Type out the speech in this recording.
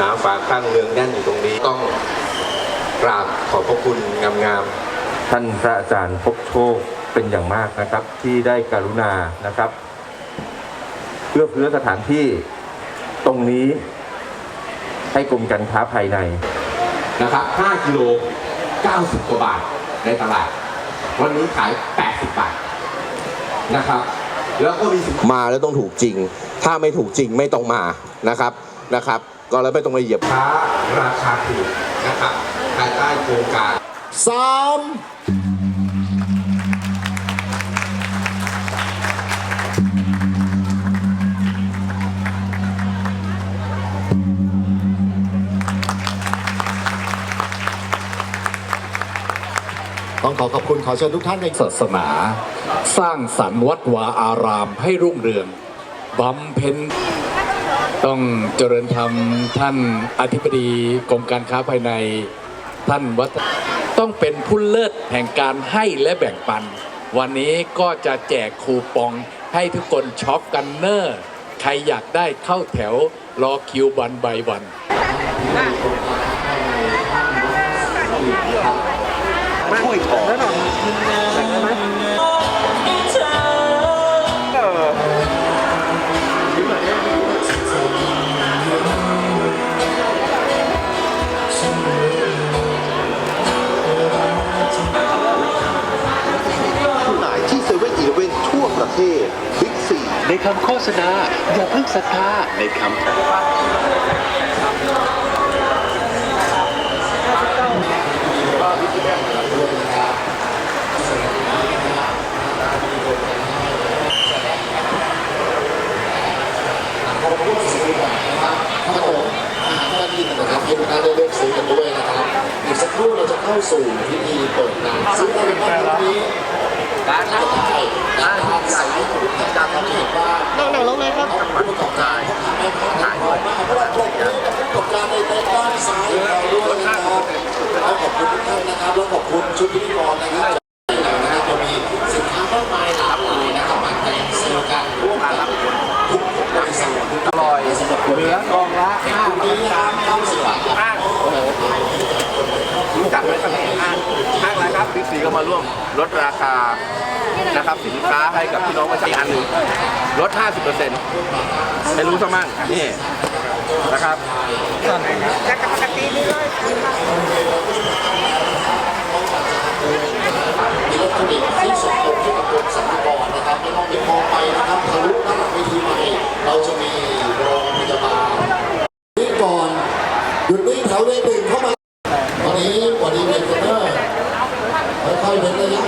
หนาฝาข้างเมืองแน่นอยู่ตรงนี้ต้องกราบขอบพระคุณงามๆท่านพระอาจารย์พบโชคเป็นอย่างมากนะครับ ที่ได้กรุณานะครับเพื่อเพื่อสถานที่ตรงนี้ให้กรมการค้าภายในนะครับ 5 กิโล 90 กว่าบาทในตลาด วันนี้ขาย 80 บาทนะครับ แล้วก็มีมาแล้วต้องถูกจริง ถ้าไม่ถูกจริงไม่ต้องมานะครับนะครับ ก็แล้วไม่ต้องมาเหยียบค้าราคาถูกนะครับภายใต้โครงการสามต้องขอขอบคุณขอเชิญทุกท่านในศาสนา สร้างสรรค์วัดวาอารามให้รุ่งเรืองบำเพ็ญ ต้องเจริญธรรมท่านอธิบดีกรมการค้าภายในท่านวัฒต้องเป็นผู้เลิศแห่งการให้และแบ่งปัน วันนี้ก็จะแจกคูปองให้ทุกคนช็อปกันเนอร์ ใครอยากได้เข้าแถวรอคิววันใบวันผู้ เทศบิ๊กซีในคำโฆษณา อย่าเพิ่งศรัทธาในคำครับผมอ่าเจ้าหน้าที่นะครับทุกท่านได้เลือกซื้อกันด้วยนะครับ อีกสักครู่เราจะเข้าสู่พิธีเปิดงานซื้อได้ในวันนี้ บ้ารได้การทำใส่ทุกท่านการเห็นว่านั่งนั่งลงเลยครับผู้ประกอบการขายของมากเพราะว่าตรงนี้ผู้ประกอบการในเต็นท์ด้านซ้ายเราด้วยนะครับแล้วขอบคุณทุกท่านนะครับแล้วขอบคุณชุดพิ มาร่วมลดราคานะครับสินค้าให้กับพี่น้องประชาชนอันหนึ่งลด 50%ไม่รู้สักมั่งนี่นะครับมีรถเครดิตที่ส่งตรงที่กับกรมสรรพากรนะครับไม่ต้องไปมองไปนะครับทะลุด้านหลังเวทีใหม่เราจะมีโรงพยาบาลนี่ก่อนหยุดนิ่งแถวเลขหนึ่งเข้ามาตอนนี้วันนี้เป็น Grazie.